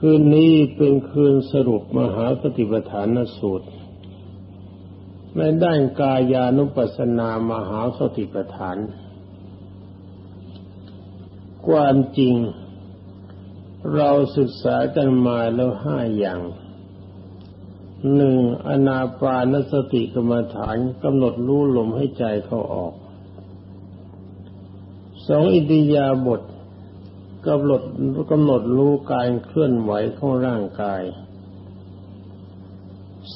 คืนนี้เป็นคืนสรุปมหาปฏิปทานสูตรในด้านกายานุปัสสนามหาสติปัฏฐาน ความจริง เราศึกษากันมาแล้วห้าอย่างหนึ่งอนาปานสติกรรมฐานกำหนดรู้ลมให้ใจเข้าออกสองอิติยาบท กำหนดกำหนดรู้การเคลื่อนไหวของร่างกาย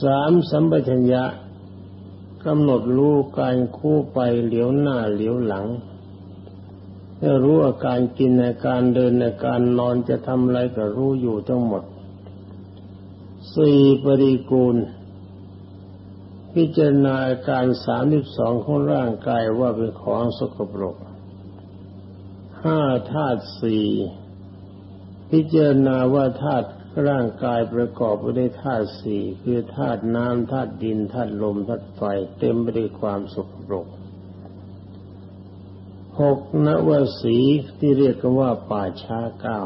สามสัมปชัญญะกำหนดรู้การคู่ไปเหลียวหน้าเหลียวหลังให้รู้อาการกินในการเดินในการนอนจะทำอะไรก็รู้อยู่ทั้งหมดสี่ปริกูล พิจารณาอาการสามสิบสองของร่างกายว่าเป็นของสกปรก ห้าธาตุสี่พิจารณาว่าธาตุร่างกายประกอบไปด้วยธาตุสี่คือธาตุน้ำธาตุดินธาตุลมธาตุไฟเต็มไปด้วยความสกปรกหกนวสีที่เรียกกันว่าป่าช้าเก้า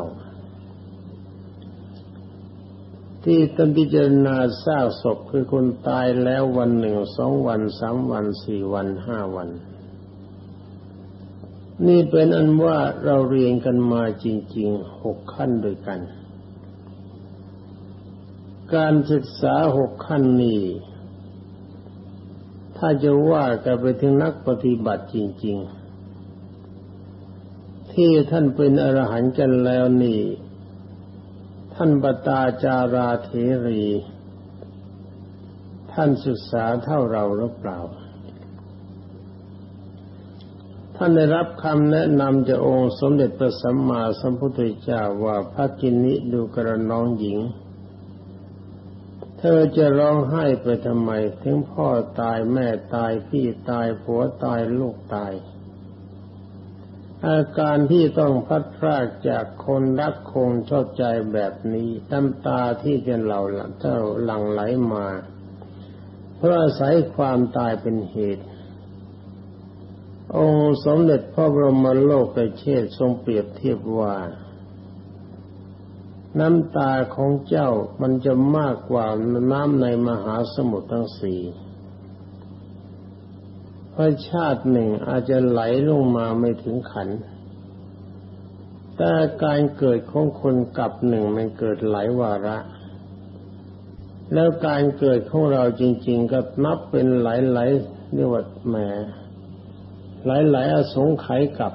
ที่ตันพิจารณาซากศพคือคนตายแล้ววันหนึ่งสองวันสามวันสี่วันห้าวัน นี่เป็นอันว่าเราเรียนกันมาจริงๆหกขั้นด้วยกัน การศึกษาหกขั้นนี้ ถ้าจะว่ากันไปถึงนักปฏิบัติจริง ๆ ที่ท่านเป็นอรหันต์กันแล้วนี่ ท่านปตาจาราเทรี ท่านศึกษาเท่าเราหรือเปล่า ท่านได้รับคำแนะนำจากองค์สมเด็จพระสัมมาสัมพุทธเจ้าว่าพระกินิดูกระน้องหญิง เธอจะร้องไห้ไปทำไม ถึงพ่อตายแม่ตายพี่ตายผัวตายลูกตาย อาการที่ต้องพัดพรากจากคนรักคงชอบใจแบบนี้น้ำตาที่จะเหล่าเจ้าหลั่งไหลมา เพราะอาศัยความตายเป็นเหตุ องค์สมเด็จพระบรมโลกเชษทรงเปรียบเทียบว่า น้ำตาของเจ้ามันจะมากกว่าน้ำในมหาสมุทรทั้งสี่พราะชาติหนึ่งอาจจะไหลลงมาไม่ถึงขัน แต่การเกิดของคนกับหนึ่งมันเกิดหลายวาระ แล้วการเกิดของเราจริง ๆ ก็นับเป็นหลายๆเรียกว่าแหม หลายๆอสงไขยกับ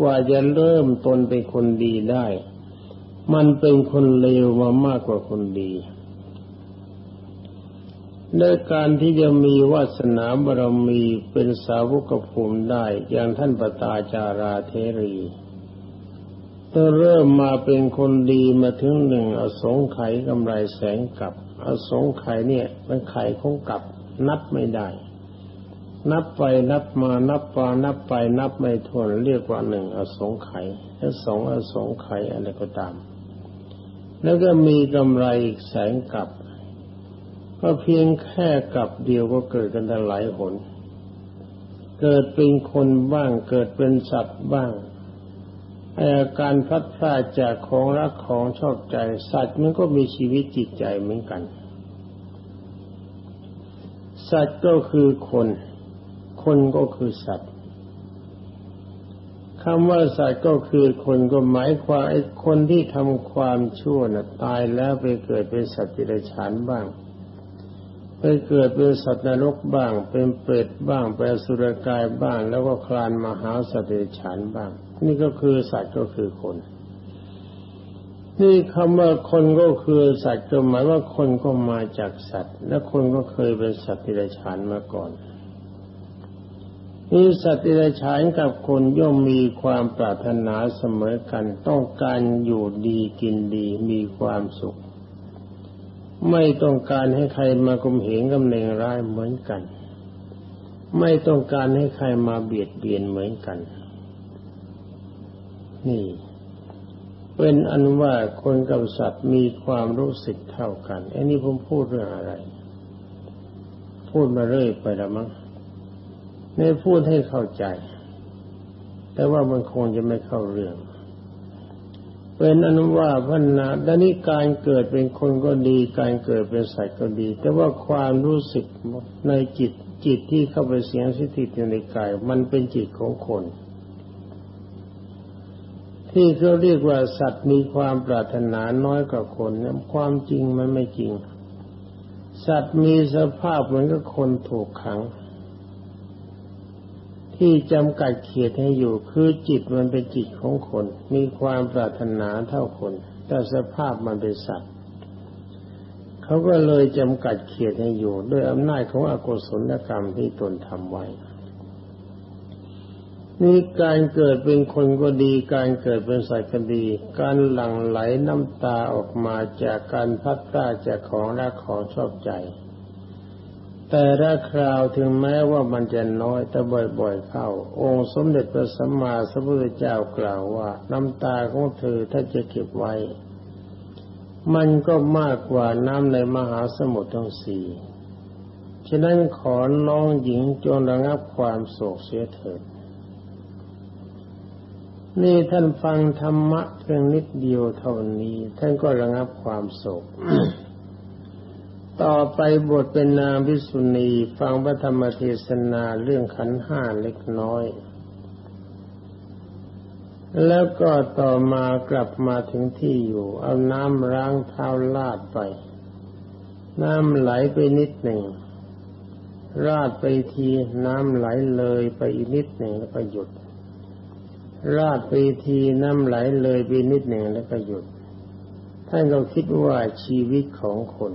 กว่าจะเริ่มตนเป็นคนดีได้ มันเป็นคนเลวมามากกว่าคนดีในการที่จะมีวาสนาบารมีเป็นสาวกภูมิได้ อย่างท่านปตาจาราเทรีต้องเริ่มมาเป็นคนดีมาถึงหนึ่งอสงไขยกำไรแสงกับ อสงไขยเนี่ยเป็นไขคงกับนับไม่ได้ นับไปนับมานับปานับไปนับไม่ถ้วนเรียกว่าหนึ่งอสงไขยและสองอสงไขยอะไรก็ตาม แล้วก็มีกำไรอีกแสงกับก็เพียงแค่กับเดียวก็เกิดกันหลายหน เกิดเป็นคนบ้างเกิดเป็นสัตว์บ้างอาการพัดพลาดจากของรักของชอบใจสัตว์มันก็มีชีวิตจิตใจเหมือนกัน สัตว์ก็คือคน คนก็คือสัตว์คำว่าสัตว์ก็คือคนก็หมายความไอ้คนที่ทำความชั่วน่ะตายแล้วไปเกิดเป็นสัตว์ที่ไรฉานบ้าง ไปเกิดเป็นสัตว์นรกบ้าง เป็นเปรตบ้างเป็นสุรกายบ้าง แล้วก็คลานมาหาสัตว์เดรัจฉานบ้าง นี่ก็คือสัตว์ก็คือคน นี่คำว่าคนก็คือสัตว์ก็หมายว่าคนก็มาจากสัตว์ และคนก็เคยเป็นสัตว์เดรัจฉานมาก่อน นี่สัตว์เดรัจฉานกับคนย่อมมีความปรารถนาเสมอกัน ต้องการอยู่ดีกินดีมีความสุข ไม่ต้องการให้ใครมากลมเหงกำเนงร้ายเหมือนกัน ไม่ต้องการให้ใครมาเบียดเบียนเหมือนกัน นี่ เป็นอันว่าคนกับสัตว์มีความรู้สึกเท่ากัน อันนี้ผมพูดเรื่องอะไร พูดมาเรื่อยไปล้วมั้ง นพูดให้เข้าใจ แต่ว่ามันคงจะไม่เข้าเรื่อง เป็นอนุว่าพัฒนาดันี้การเกิดเป็นคนก็ดี การเกิดเป็นสัตว์ก็ดี แต่ว่าความรู้สึกในจิตจิตที่เข้าไปเสียงสถิตอยู่ในกาย มันเป็นจิตของคน ที่เขาเรียกว่าสัตว์มีความปรารถนาน้อยกว่าคนเนี่ยความจริงมันไม่จริง สัตว์มีสภาพเหมือนกับคนถูกขัง ที่จำกัดเขียดให้อยู่คือจิตมันเป็นจิตของคน มีความปรารถนาเท่าคน แต่สภาพมันเป็นสัตว์เขาก็เลยจำกัดเขียดให้อยู่ด้วยอำนาจของอกุศลกรรมที่ตนทำไว้นี่การเกิดเป็นคนก็ดี การเกิดเป็นสัตว์ก็ดี การหลั่งไหลน้ำตาออกมาจากการพัดพลาจากของรักของชอบใจ แต่ละคราวถึงแม้ว่ามันจะน้อยแต่บ่อยๆเข้า องค์สมเด็จพระสัมมาสัมพุทธเจ้ากล่าวว่า น้ำตาของเธอถ้าจะเก็บไว้ มันก็มากกว่าน้ำในมหาสมุทรทั้งสี่ฉะนั้นขอน้องหญิงจงระงับความโศกเสียเถิด นี่ท่านฟังธรรมะเพียงนิดเดียวเท่านี้ ท่านก็ระงับความโศก ต่อไปบทเป็นนางพิสุณีฟังพระธรรมเทศนาเรื่องขันห้าเล็กน้อย แล้วก็ต่อมากลับมาถึงที่อยู่ เอาน้ำล้างเท้าลาดไป น้ำไหลไปนิดหนึ่งราดไปทีน้ำไหลเลยไปอีกนิดหนึ่งแล้วก็หยุด ราดไปทีน้ำไหลเลยไปนิดหนึ่งแล้วก็หยุดท่านก็คิดว่าชีวิตของคน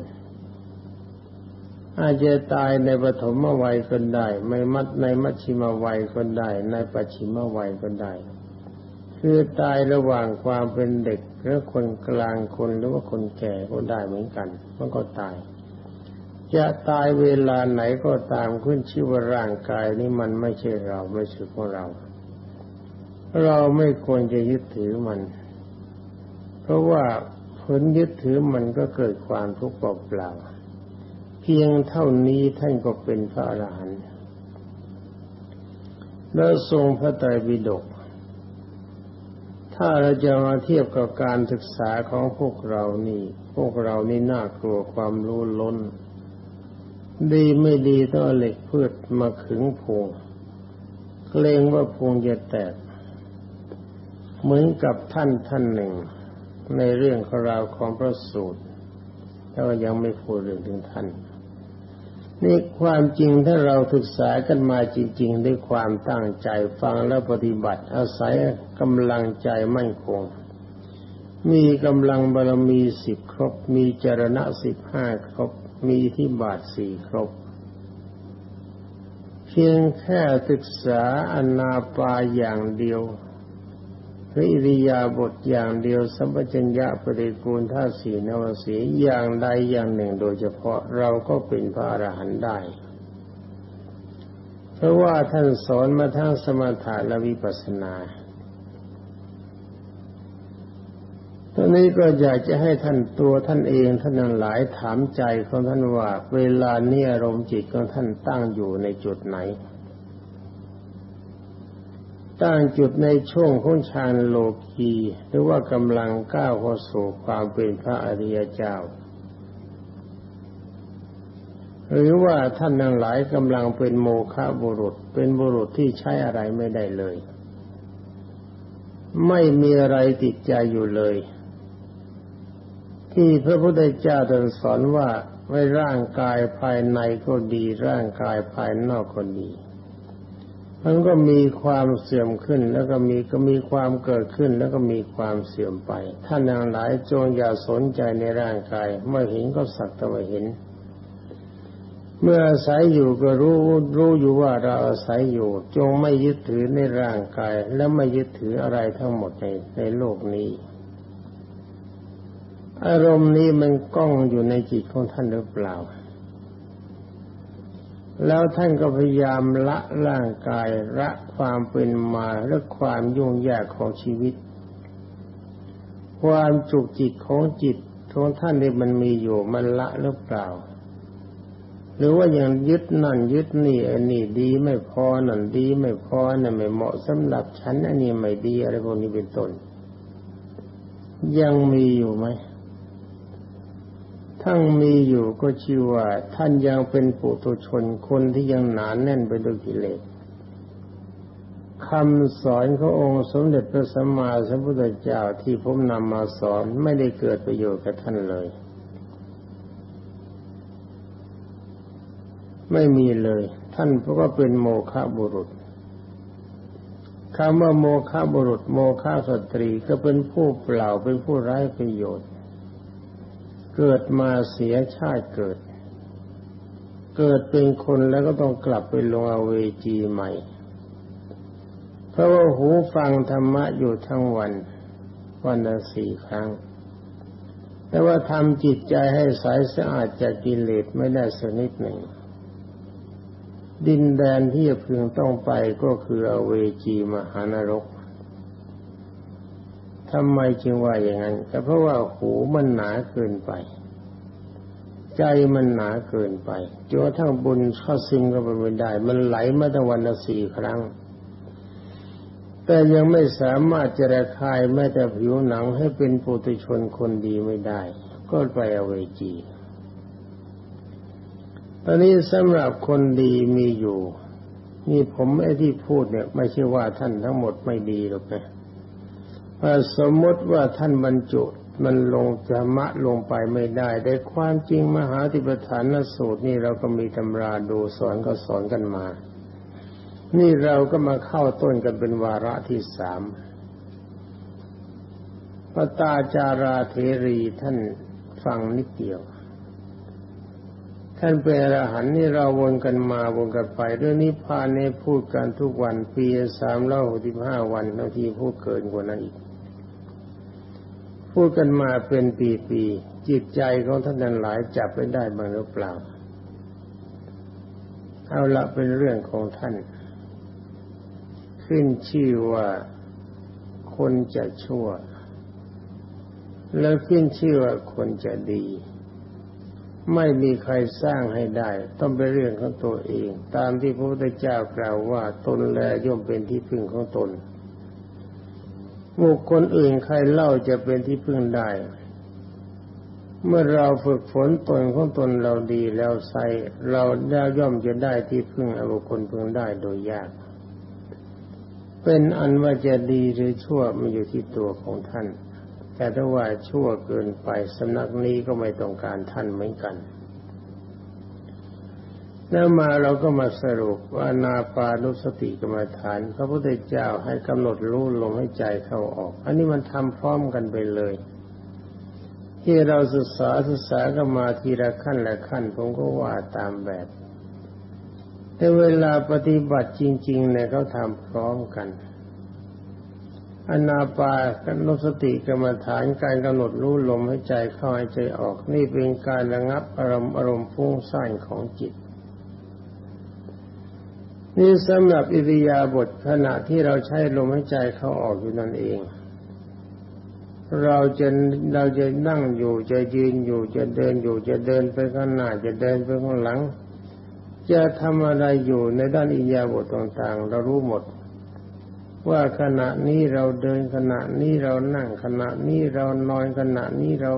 อาจจะตายในปฐมวัยก็ได้ไม่มัดในมัชชิมวัยก็ได้ ในปัจฉิมวัยก็ได้ คือตายระหว่างความเป็นเด็กหรือคนกลางคนหรือว่าคนแก่ก็ได้เหมือนกัน มันก็ตาย จะตายเวลาไหนก็ตามขึ้นชื่อว่าร่างกายนี้มันไม่ใช่เราไม่ใช่ของเรา เราไม่ควรจะยึดถือมัน เพราะว่าผลยึดถือมันก็เกิดความทุกข์เปล่าๆ เพียงเท่านี้ท่านก็เป็นพระอรหันต์แล้วทรงพระไตรปิฎกถ้าเราจะมาเทียบกับการศึกษาของพวกเรานี่ พวกเรานี่น่ากลัวความรู้ล้น ดีไม่ดีต้องเหล็กพืชมาขึงพงเกรงว่าพงจะแตก เหมือนกับท่านท่านหนึ่ง ในเรื่องของราของพระสูตรแต่ว่ายังไม่พูดเรื่องถึงท่าน นี่ความจริงถ้าเราศึกษากันมาจริง ๆ ด้วยความตั้งใจฟังและปฏิบัติ อาศัยกำลังใจมั่นคง มีกำลังบารมีสิบครบ มีจรณะสิบห้าครบ มีที่บาทสี่ครบ เพียงแค่ศึกษาอนาปาอย่างเดียว หรืออิริยาบถอย่างเดียวสัมปชัญญะปฏิกูลท่าสีนวสีอย่างใดอย่างหนึ่งโดยเฉพาะเราก็เป็นพระอรหันต์ได้ เพราะว่าท่านสอนมาทั้งสมถะและวิปัสสนาตอนนี้ก็อยากจะให้ท่านตัวท่านเองท่านหลายถามใจของท่านว่า เวลานี้อารมณ์จิตของท่านตั้งอยู่ในจุดไหน ตั้งจุดในช่วงของฌานโลกีหรือว่ากำลังก้าวเข้าสู่ความเป็นพระอริยเจ้า หรือว่าท่านทั้งหลายกำลังเป็นโมฆะบุรุษ เป็นบุรุษที่ใช้อะไรไม่ได้เลย ไม่มีอะไรติดใจอยู่เลย ที่พระพุทธเจ้าตรัสสอนว่าไม่ร่างกายภายในก็ดีร่างกายภายนอกก็ดี มันก็มีความเสื่อมขึ้น แล้วก็มีก็มีความเกิดขึ้น แล้วก็มีความเสื่อมไป ท่านทั้งหลายจงอย่าสนใจในร่างกาย เมื่อเห็นก็สักแต่ว่าเห็น เมื่ออาศัยอยู่ก็รู้รู้อยู่ว่าเราอาศัยอยู่ จงไม่ยึดถือในร่างกาย และไม่ยึดถืออะไรทั้งหมดในในโลกนี้ อารมณ์นี้มันก้องอยู่ในจิตของท่านหรือเปล่า แล้วท่านก็พยายามละร่างกายละความเป็นมาและความยุ่งยากของชีวิต ความจุกจิตของจิตของท่านที่มันมีอยู่มันละหรือเปล่า หรือว่ายังยึดนั่นยึดนี่อันนี้ดีไม่พอนั่นดีไม่พอนั่นไม่เหมาะสำหรับฉันอันนี้ไม่ดีอะไรพวกนี้เป็นต้นยังมีอยู่ไหม ทั้งมีอยู่ก็ชื่อว่า ท่านยังเป็นปุถุชนคนที่ยังหนานแน่นไปด้วยกิเลสคำสอนขององค์สมเด็จพระสัมมาสัมพุทธเจ้าที่ผมนำมาสอนไม่ได้เกิดประโยชน์กับท่านเลย ไม่มีเลย ท่านก็เป็นโมฆะบุรุษคำว่าโมฆะบุรุษ โมฆะสตรีก็เป็นผู้เปล่าเป็นผู้ไร้ประโยชน์ เกิดมาเสียชาติเกิด เกิดเป็นคนแล้วก็ต้องกลับไปลงอเวจีใหม่ เพราะว่าหูฟังธรรมะอยู่ทั้งวัน วันละสี่ครั้ง แต่ว่าทำจิตใจให้ใสสะอาดจากกิเลสไม่ได้สักนิดหนึ่ง ดินแดนที่จะพึงต้องไปก็คืออเวจีมหานรก ทำไมจึงว่าอย่างนั้นก็เพราะว่าหูมันหนาเกินไป ใจมันหนาเกินไปจนกระทั่งบุญเข้าซึมก็ไปไม่ได้ มันไหลมาตั้งวันละสี่ครั้ง แต่ยังไม่สามารถจะระคายแม้แต่ผิวหนังให้เป็นปุถุชนคนดีไม่ได้ ก็ไปอเวจีตอนนี้สำหรับคนดีมีอยู่ นี่ผมไอ้ที่พูดเนี่ย ไม่ใช่ว่าท่านทั้งหมดไม่ดีหรอกนะ สมมติว่าท่านบรรจุมันลงธรรมะลงไปไม่ได้ แต่ความจริงมหาติปฐานสูตรนี่เราก็มีตำราดูสอนก็สอนกันมา นี่เราก็มาเข้าต้นกันเป็นวาระที่สามพระตาจาราเทรีท่านฟังนิดเดียว ท่านเป็นอรหันต์นี่เราวนกันมาวนกันไปเรื่องนี้พานในพูดกันทุกวันปีสามร้อยหกสิบห้าวันบางทีพูดเกินกว่านั้นอีก พูดกันมาเป็นปีๆจิตใจของท่านนั้นหลายจับไม่ได้บ้างหรือเปล่า เอาละเป็นเรื่องของท่าน ขึ้นชื่อว่าคนจะชั่ว แล้วขึ้นชื่อว่าคนจะดี ไม่มีใครสร้างให้ได้ ต้องเป็นเรื่องของตัวเอง ตามที่พระพุทธเจ้ากล่าวว่าตนแลย่อมเป็นที่พึ่งของตน บุคคลอื่นใครเล่าจะเป็นที่พึ่งได้ เมื่อเราฝึกฝนตนของตนเราดีแล้วใส่เราแล้วย่อมจะได้ที่พึ่งอบุคคลพึ่งได้โดยยาก เป็นอันว่าจะดีหรือชั่วมันอยู่ที่ตัวของท่าน แต่ถ้าว่าชั่วเกินไปสำนักนี้ก็ไม่ต้องการท่านเหมือนกัน แล้วมาเราก็มาสรุปว่านาปานุสติกรรมฐาน พระพุทธเจ้าให้กำหนดรู้ลมให้ใจเข้าออก อันนี้มันทำพร้อมกันไปเลย ที่เราศึกษาศึกษากันมาทีละขั้นละขั้นผมก็ว่าตามแบบ แต่เวลาปฏิบัติจริง ๆ เนี่ยเขาทำพร้อมกันอนาปากนุสติกรรมฐานการกำหนดรู้ลมให้ใจเข้าให้ใจออก นี่เป็นการระงับอารมณ์อารมณ์ฟุ้งซ่านของจิต นี่สำหรับอิริยาบถขณะที่เราใช้ลมให้ใจเขาออกอยู่นั่นเอง เราจะเราจะนั่งอยู่จะยืนอยู่จะเดินอยู่จะเดินไปข้างหน้าจะเดินไปข้างหลัง จะทำอะไรอยู่ในด้านอิริยาบถต่างๆ เรารู้หมด ว่าขณะนี้เราเดินขณะนี้เรานั่งขณะนี้เรานอนขณะนี้เรา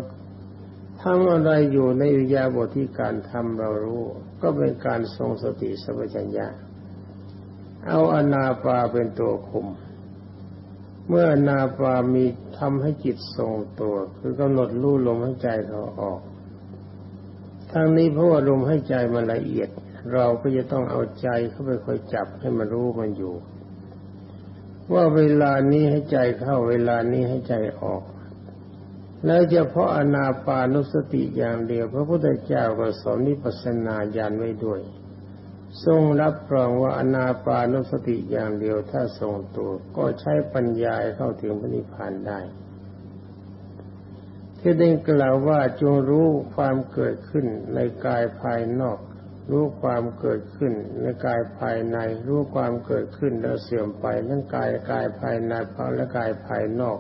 ทำอะไรอยู่ในวิริยาบทที่การทำเรารู้ ก็เป็นการทรงสติสัมปชัญญะ เอาอนาปาเป็นตัวคุม เมื่ออนาปามีทำให้จิตทรงตัว คือกำหนดรู้ลมให้ใจเขาออกทางนี้เพราะว่าลมให้ใจมันละเอียด เราก็จะต้องเอาใจเข้าไปคอยจับให้มันรู้มันอยู่ ว่าเวลานี้ให้ใจเข้า เวลานี้ให้ใจออกแล้วเฉพาะอนาปานุสติอย่างเดียว พระพุทธเจ้าก็สอนนิพพานาญาณไว้ด้วย ทรงรับรองว่าอนาปานุสติอย่างเดียวถ้าทรงตัว ก็ใช้ปัญญาเข้าถึงพระนิพพานได้ ที่ได้กล่าวว่าจงรู้ความเกิดขึ้นในกายภายนอก รู้ความเกิดขึ้นในกายภายใน รู้ความเกิดขึ้นแล้วเสื่อมไปทั้งกายกายภายในและกายภายนอก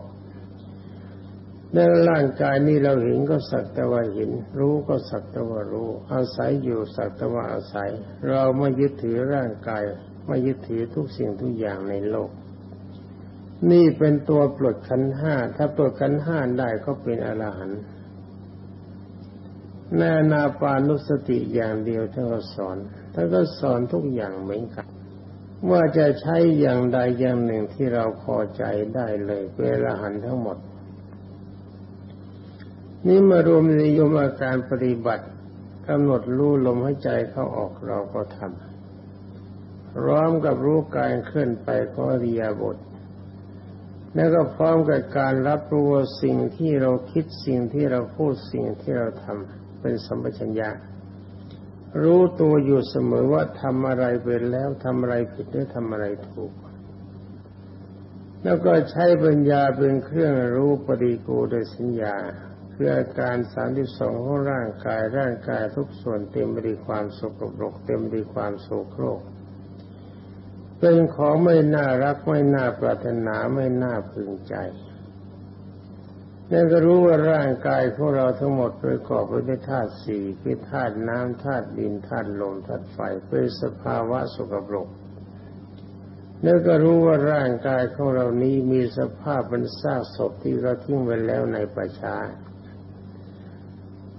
ในร่างกายนี้เราเห็นก็สักแต่ว่าเห็น รู้ก็สักแต่ว่ารู้ อาศัยอยู่สักแต่ว่าอาศัย เราไม่ยึดถือร่างกาย ไม่ยึดถือทุกสิ่งทุกอย่างในโลก นี่เป็นตัวปลดขันห้า ถ้าปลดขันห้าได้ก็เป็นอรหันต์แน่นาปานุสติอย่างเดียวท่านก็สอนท่านก็สอนทุกอย่างเหมือนกันว่าจะใช้อย่างใดอย่างหนึ่งที่เราพอใจได้เลยเป็นอรหันต์ทั้งหมด นี่มารวมในยมอาการปฏิบัติกำหนดรู้ลมหายใจเข้าออกเราก็ทำพร้อมกับรู้การเคลื่อนไปของอริยบท แล้วก็พร้อมกับการรับรู้สิ่งที่เราคิดสิ่งที่เราพูดสิ่งที่เราทำเป็นสัมปชัญญะรู้ตัวอยู่เสมอว่าทำอะไรไปแล้วทำอะไรผิดหรือทำอะไรถูก แล้วก็ใช้ปัญญาเป็นเครื่องรู้ปฏิกูลสัญญา คืออาการสามที่สองของร่างกายร่างกายทุกส่วนเต็มไปด้วยความสกปรกเต็มไปด้วยความโศโครกเป็นของไม่น่ารักไม่น่าปรารถนาไม่น่าพึงใจนั่นก็รู้ว่าร่างกายของเราทั้งหมดประกอบไปด้วยธาตุสี่คือธาตุน้ำธาตุดินธาตุลมธาตุไฟเป็นสภาวะสกปรกแล้วก็รู้ว่าร่างกายของเรานี้มีสภาพเป็นซากศพที่เราทิ้งไว้แล้วในประชา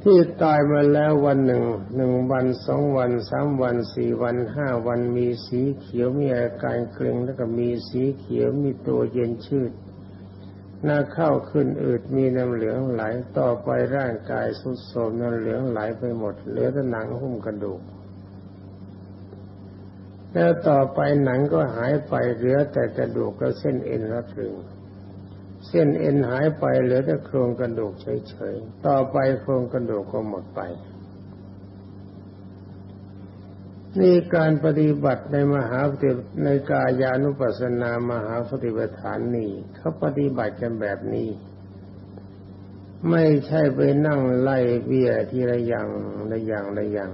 ที่ตายมาแล้ววันหนึ่งหนึ่งวันสองวันสามวันสี่วันห้าวันมีสีเขียวมีอาการเกร็งแล้วก็มีสีเขียวมีตัวเย็นชืดหน้าเข้าขึ้นอืดมีน้ำเหลืองไหลต่อไปร่างกายสุดโทมน้ำเหลืองไหลไปหมด เหลือแต่หนังหุ้มกระดูก แล้วต่อไปหนังก็หายไปเหลือแต่กระดูกกับเส้นเอ็นรัดรึง เส้นเอ็นหายไปเหลือแต่โครงกระดูกเฉยๆ ต่อไปโครงกระดูกก็หมดไป นี่การปฏิบัติในมหาปฏิในกายานุปัสสนามหาปฏิปทานนี่เขาปฏิบัติกันแบบนี้ ไม่ใช่ไปนั่งไล่เบี้ยทีละอย่างละอย่างละอย่าง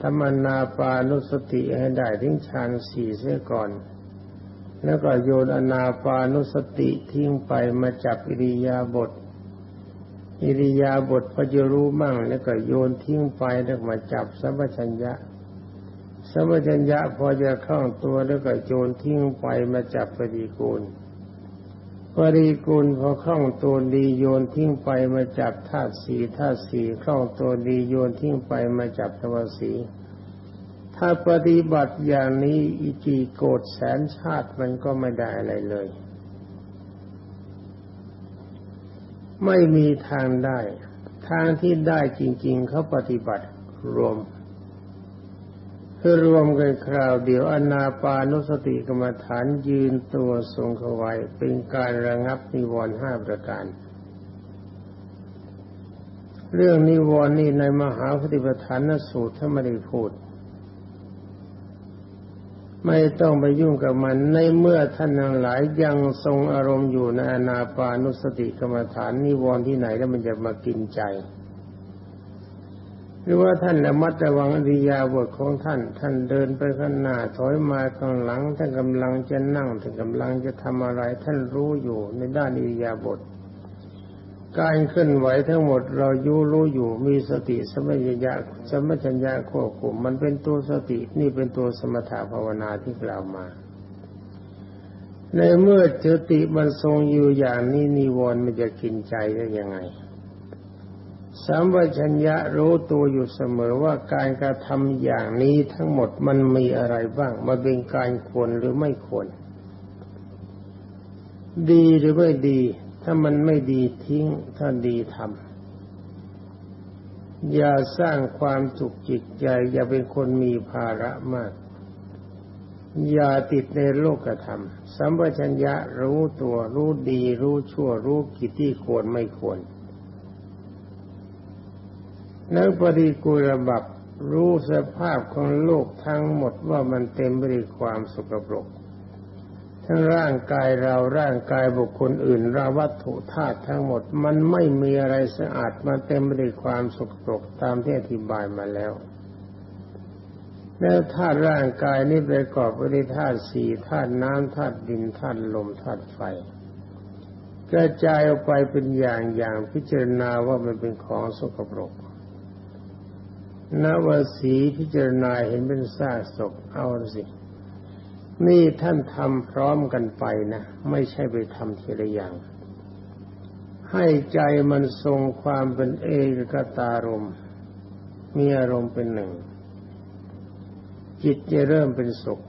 ธรรมนาปานุสติให้ได้ทิ้งฌานสี่เสียก่อน แล้วก็โยนอนาปานุสติทิ้งไปมาจับอิริยาบถอิริยาบถพอจะรู้มั่ง แล้วก็โยนทิ้งไปแล้วมาจับสัมปชัญญะสัมปชัญญะพอจะคล่องตัวแล้วก็โยนทิ้งไปมาจับปฏิกูลปฏิกูลพอคล่องตัวดีโยนทิ้งไปมาจับธาตุสีธาตุสีคล่องตัวดีโยนทิ้งไปมาจับทวสี ถ้าปฏิบัติอย่างนี้อีกีโกดแสนชาติมันก็ไม่ได้อะไรเลย ไม่มีทางได้ ทางที่ได้จริง ๆเขาปฏิบัติรวมคือรวมกันคราวเดียวอนาปานุสติกรรมฐานยืนตัวทรงเขาไว้เป็นการระงับนิวรณ์ห้าประการ เรื่องนิวรณ์นี่ในมหาปฏิปทานสูตรถ้าไม่ได้พูด ไม่ต้องไปยุ่งกับมันในเมื่อท่านทั้งหลายยังทรงอารมณ์อยู่ในอนาปานุสติกรรมฐานนิวรณ์ที่ไหนแล้วมันจะมากินใจ หรือว่าท่านระมัดระวังอริยาบทของท่าน ท่านเดินไปข้างหน้าถอยมาข้างหลังท่านกำลังจะนั่งท่านกำลังจะทำอะไร ท่านรู้อยู่ในด้านอริยาบท การเคลื่อนไหวทั้งหมดเรายูรู้อยู่มีสติสมัญญาสมัญญาควบคุมมันเป็นตัวสตินี่เป็นตัวสมถะภาวนาที่กล่าวมา ในเมื่อสติมันทรงอยู่อย่างนี้นิวรณ์มันจะกินใจได้ยังไงสัมปชัญญะรู้ตัวอยู่เสมอว่าการกระทำอย่างนี้ทั้งหมดมันมีอะไรบ้างมันเป็นการควรหรือไม่ควร ดีหรือไม่ดี ถ้ามันไม่ดีทิ้ง ถ้าดีทำอย่าสร้างความจุกจิตใจ อย่าเป็นคนมีภาระมาก อย่าติดในโลกธรรม สัมปชัญญะรู้ตัวรู้ดี รู้ชั่ว รู้กิจที่ควรไม่ควรแล้วปฏิกูลบับรู้สภาพของโลกทั้งหมดว่ามันเต็มไปด้วยความสกปรก ทั้งร่างกายเราร่างกายบุคคลอื่นราวัตถุธาตุทั้งหมด มันไม่มีอะไรสะอาดมาเต็มไปด้วยความสกปรกตามที่อธิบายมาแล้วแล้วธาตุร่างกายนี้ประกอบไปด้วยธาตุสี่ธาตุน้ำธาตุดินธาตุลมธาตุไฟกระจายออกไปเป็นอย่างอย่างพิจารณาว่ามันเป็นของสกปรกนวสีพิจารณาเห็นเป็นซากศพเอาสิ นี่ท่านทำพร้อมกันไปนะ ไม่ใช่ไปทำทีละอย่าง ให้ใจมันทรงความเป็นเอกกตารมมีอารมณ์เป็นหนึ่ง จิตจะเริ่มเป็นสุข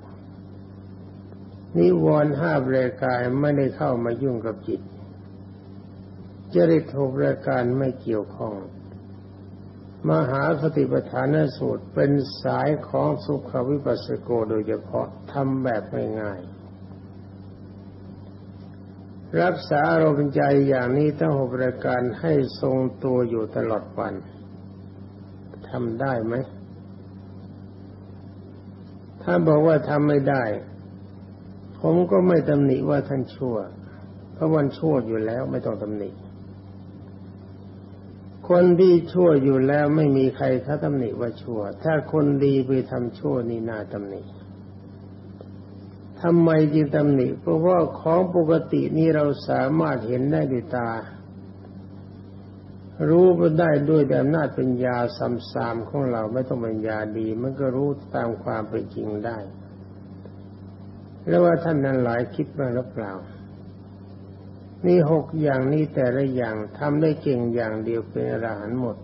นิวรณ์ห้าบริการไม่ได้เข้ามายุ่งกับจิตจริตหกรายการไม่เกี่ยวข้อง มหาสติปัฏฐานสูตรเป็นสายของสุขวิปัสสโกโดยเฉพาะทำแบบง่ายๆรักษาอารมณ์ใจอย่างนี้ทั้งหกรายการให้ทรงตัวอยู่ตลอดวันทำได้ไหม ถ้าบอกว่าทำไม่ได้ ผมก็ไม่ตำหนิว่าท่านชั่ว เพราะวันชั่วอยู่แล้วไม่ต้องตำหนิ คนที่ชั่วอยู่แล้วไม่มีใครเขาตำหนิว่าชั่ว ถ้าคนดีไปทำชั่วนี่น่าตำหนิทำไมจึงตำหนิ เพราะว่าของปกตินี่เราสามารถเห็นได้ด้วยตา รู้ก็ได้ด้วยแต่อำนาจปัญญาสามสามของเราไม่ต้องปัญญาดี มันก็รู้ตามความเป็นจริงได้ แล้วว่าท่านนั้นหลายคิดมาหรือเปล่า นี่หกอย่างนี้แต่ละอย่างทำได้เก่งอย่างเดียวเป็นอรหันต์หมด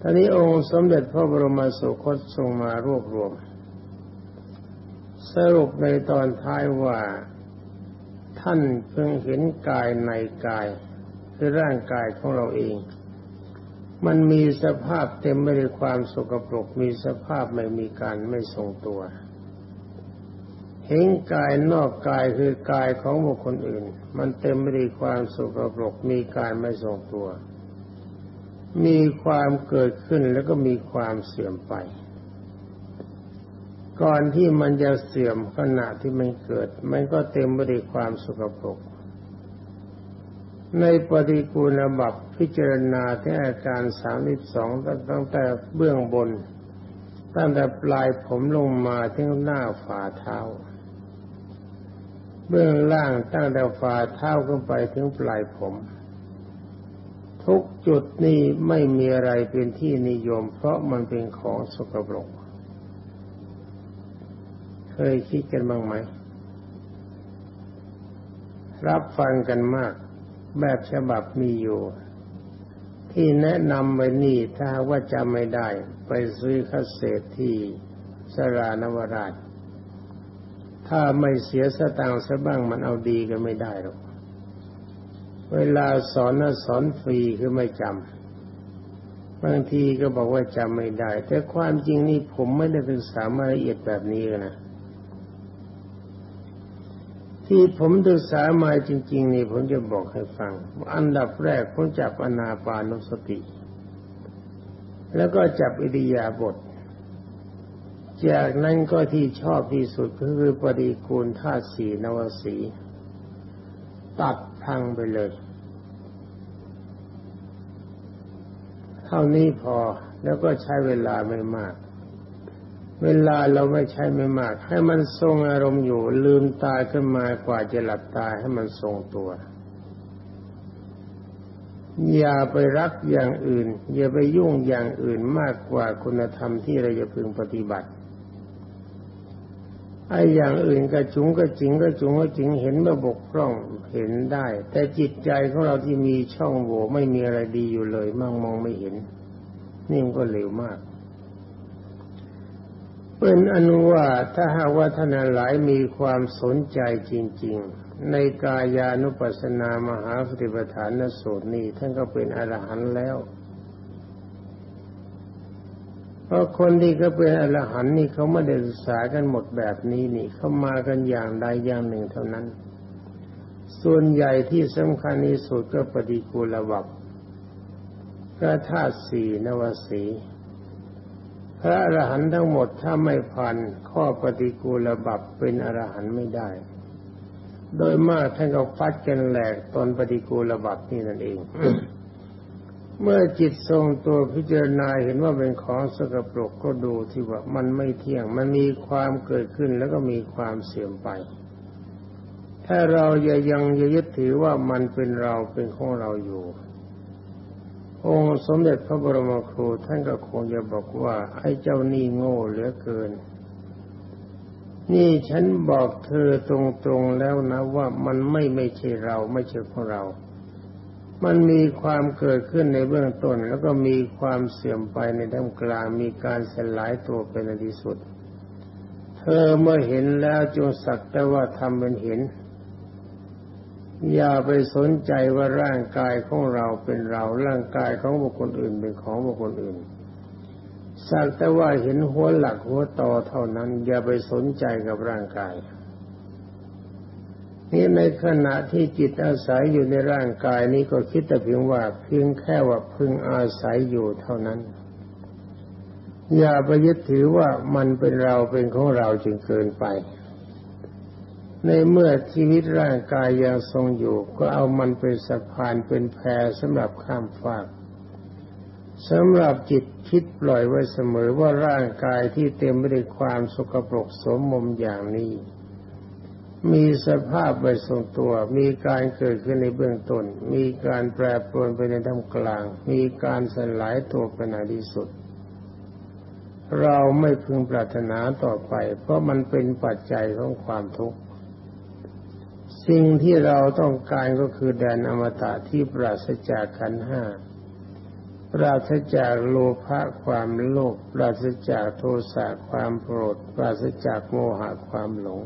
ตอนนี้องค์สมเด็จพระบรมสุคตทรงมารวบรวม สรุปในตอนท้ายว่า ท่านเพิ่งเห็นกายในกาย คือร่างกายของเราเอง มันมีสภาพเต็มไปด้วยความสกปรกมีสภาพไม่มีการไม่ทรงตัว เห็นกายนอกกายคือกายของบุคคลอื่น มันเต็มไปด้วยความสุกปรกมีการไม่ทรงตัว มีความเกิดขึ้นแล้วก็มีความเสื่อมไป ก่อนที่มันจะเสื่อมขณะที่มันเกิด มันก็เต็มไปด้วยความสุกปรกในปฏิกูลบับพิจารณาที่อาการสามสิบสองตั้งแต่เบื้องบน ตั้งแต่ปลายผมลงมาถึงหน้าฝ่าเท้า เบื้องล่างตั้งแต่ฝ่าเท้าขึ้นไปถึงปลายผม ทุกจุดนี้ไม่มีอะไรเป็นที่นิยม เพราะมันเป็นของสกปรก เคยคิดกันบ้างไหม รับฟังกันมาก แบบฉบับมีอยู่ ที่แนะนำไว้นี่ถ้าว่าจำไม่ได้ ไปซื้อคัสเศษที่สรานวราช ถ้าไม่เสียสตางค์ซะบ้างมันเอาดีก็ไม่ได้หรอก เวลาสอนนะสอนฟรีคือไม่จำบางทีก็บอกว่าจำไม่ได้ แต่ความจริงนี่ผมไม่ได้ศึกษามาละเอียดแบบนี้นะที่ผมศึกษามาจริง ๆ นี่ผมจะบอกให้ฟัง อันดับแรกผมจับอนาปานุสติ แล้วก็จับอิริยาบถ จากนั้นก็ที่ชอบที่สุดก็คือปฏิคูลธาตุสีนวสี ตัดพังไปเลย เท่านี้พอแล้วก็ใช้เวลาไม่มาก เวลาเราไม่ใช้ไม่มาก ให้มันทรงอารมณ์อยู่ลืมตาขึ้นมากว่าจะหลับตาให้มันทรงตัวอย่าไปรักอย่างอื่น อย่าไปยุ่งอย่างอื่นมากกว่าคุณธรรมที่เราจะพึงปฏิบัติ ไอ้อย่างอื่นกระจุงกระจิงกระจุงกระจิงเห็นว่าบกพร่องเห็นได้ แต่จิตใจของเราที่มีช่องโหว่ไม่มีอะไรดีอยู่เลยมั่งมองไม่เห็น นี่มันก็เร็วมากเป็นอนุว่าถ้าหากว่าท่านหลายมีความสนใจจริง ๆ ในกายานุปัสสนามหาสติปัฏฐานสูตรนี้ท่านก็เป็นอรหันต์แล้ว ราะคนที่เขาเป็นอรหันต์นี่เขาไม่ได้ศึกษากันหมดแบบนี้นี่เขามากันอย่างใดอย่างหนึ่งเท่านั้น ส่วนใหญ่ที่สำคัญที่สุดก็ปฏิกูลวับพระธาตุสีนวสีพระอรหันต์ทั้งหมดถ้าไม่ผ่านข้อปฏิกูลบับเป็นอรหันต์ไม่ได้ โดยมากท่านก็ฟัดกันแหลกตอนปฏิกูลบับนี่นั่นเอง เมื่อจิตทรงตัวพิจารณาเห็นว่าเป็นของสกปรกก็ดูที่ว่ามันไม่เที่ยง มันมีความเกิดขึ้นแล้วก็มีความเสื่อมไป ถ้าเราอยังยังยึดถือว่ามันเป็นเราเป็นของเราอยู่องค์สมเด็จพระบรมครูท่านก็คงจะบอกว่าไอ้เจ้านี่โง่เหลือเกิน นี่ฉันบอกเธอตรงๆแล้วนะว่ามันไม่ไม่ใช่เราไม่ใช่ของเรา มันมีความเกิดขึ้นในเบื้องต้น แล้วก็มีความเสื่อมไปในท่ามกลางมีการสลายตัวเป็นในที่สุด เธอเมื่อเห็นแล้วจงสักแต่ว่าทำเป็นเห็น อย่าไปสนใจว่าร่างกายของเราเป็นเราร่างกายของบุคคลอื่นเป็นของบุคคลอื่นสักแต่ว่าเห็นหัวหลักหัวต่อเท่านั้น อย่าไปสนใจกับร่างกาย นี่ในขณะที่จิตอาศัยอยู่ในร่างกายนี้ก็คิดแต่เพียงว่าเพียงแค่ว่าพึงอาศัยอยู่เท่านั้น อย่าไปยึดถือว่ามันเป็นเราเป็นของเราจึงเกินไป ในเมื่อชีวิตร่างกายยังทรงอยู่ ก็เอามันเป็นสะพานเป็นแพสำหรับข้ามฟากสำหรับจิตคิดปล่อยไว้เสมอว่าร่างกายที่เต็มไปด้วยความสกปรกสมมมอย่างนี้ มีสภาพไว้ทรงตัว มีการเกิดขึ้นในเบื้องต้น มีการแปรปรวนไปในท่ามกลาง มีการสลายตัวไปในที่สุด เราไม่พึงปรารถนาต่อไป เพราะมันเป็นปัจจัยของความทุกข์ สิ่งที่เราต้องการก็คือแดนอมตะที่ปราศจากขันห้า ปราศจากโลภะความโลภ ปราศจากโทสะความโกรธ ปราศจากโมหะความหลง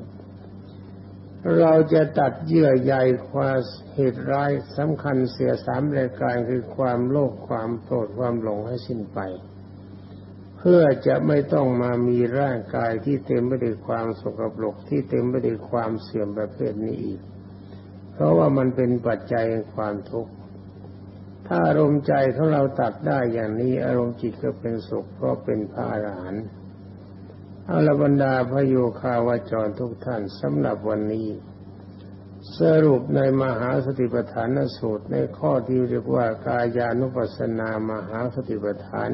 เราจะตัดเยื่อใยความเหตุร้ายสำคัญเสียสามรายการคือความโลภความโกรธความหลงให้สิ้นไป เพื่อจะไม่ต้องมามีร่างกายที่เต็มไปด้วยความสกปรกที่เต็มไปด้วยความเสื่อมประเภทนี้อีก เพราะว่ามันเป็นปัจจัยแห่งความทุกข์ถ้าอารมณ์ใจของเราตัดได้อย่างนี้อารมณ์จิตก็เป็นสุขก็เป็นพระอรหันต์ อาลบรรดาพโยคาวาจรทุกท่านสำหรับวันนี้ สรุปในมหาสติปัฏฐานสูตรในข้อที่เรียกว่ากายานุปัสสนามหาสติปัฏฐาน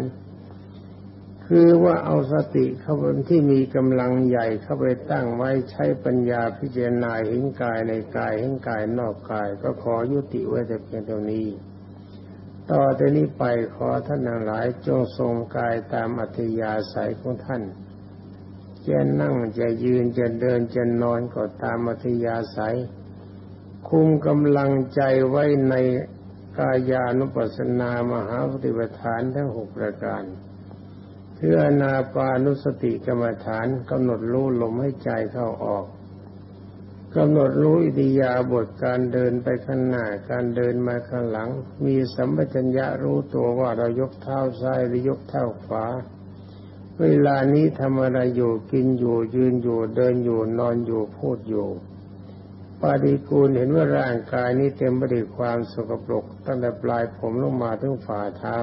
คือว่าเอาสติเข้าไปที่มีกำลังใหญ่เข้าไปตั้งไว้ใช้ปัญญาพิจารณาเห็นกายในกายเห็นกายนอกกาย ก็ขอยุติไว้แต่เพียงเท่านี้ต่อแต่นี้ไปขอท่านทั้งหลายจงทรงกายตามอัธยาศัยของท่าน จะนั่งจะยืนจะเดินจะนอนก็ตามอัธยาศัย คุมกำลังใจไว้ในกายานุปัสสนามหาปฏิปทานทั้งหกประการเพื่อนาปานุสติกรรมฐานกำหนดรู้ลมให้ใจเข้าออกกำหนดรู้อิริยาบถการเดินไปข้างหน้าการเดินมาข้างหลัง มีสัมปชัญญะรู้ตัวว่าเรายกเท้าซ้ายหรือยกเท้าขวา เวลานี้ทำอะไรอยู่กินอยู่ยืนอยู่เดินอยู่นอนอยู่พูดอยู่ปาฏิกูลเห็นว่าร่างกายนี้เต็มไปด้วยความสกปรกตั้งแต่ปลายผมลงมาถึงฝ่าเท้า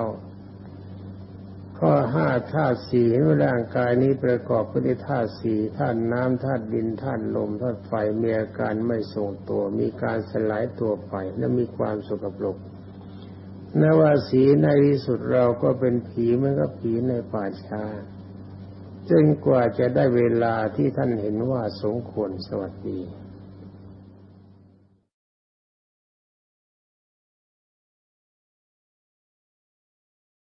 ข้อห้าธาตุสี่ในร่างกายนี้ประกอบไปด้วยธาตุสี่ธาตุน้ำธาตุดินธาตุลมธาตุไฟมีอาการไม่ทรงตัว มีการสลายตัวไปและมีความสกปรกนว่าสีในที่สุดเราก็เป็นผีเหมือนกับผีในป่าช้า จนกว่าจะได้เวลาที่ท่านเห็นว่าสมควรสวัสดี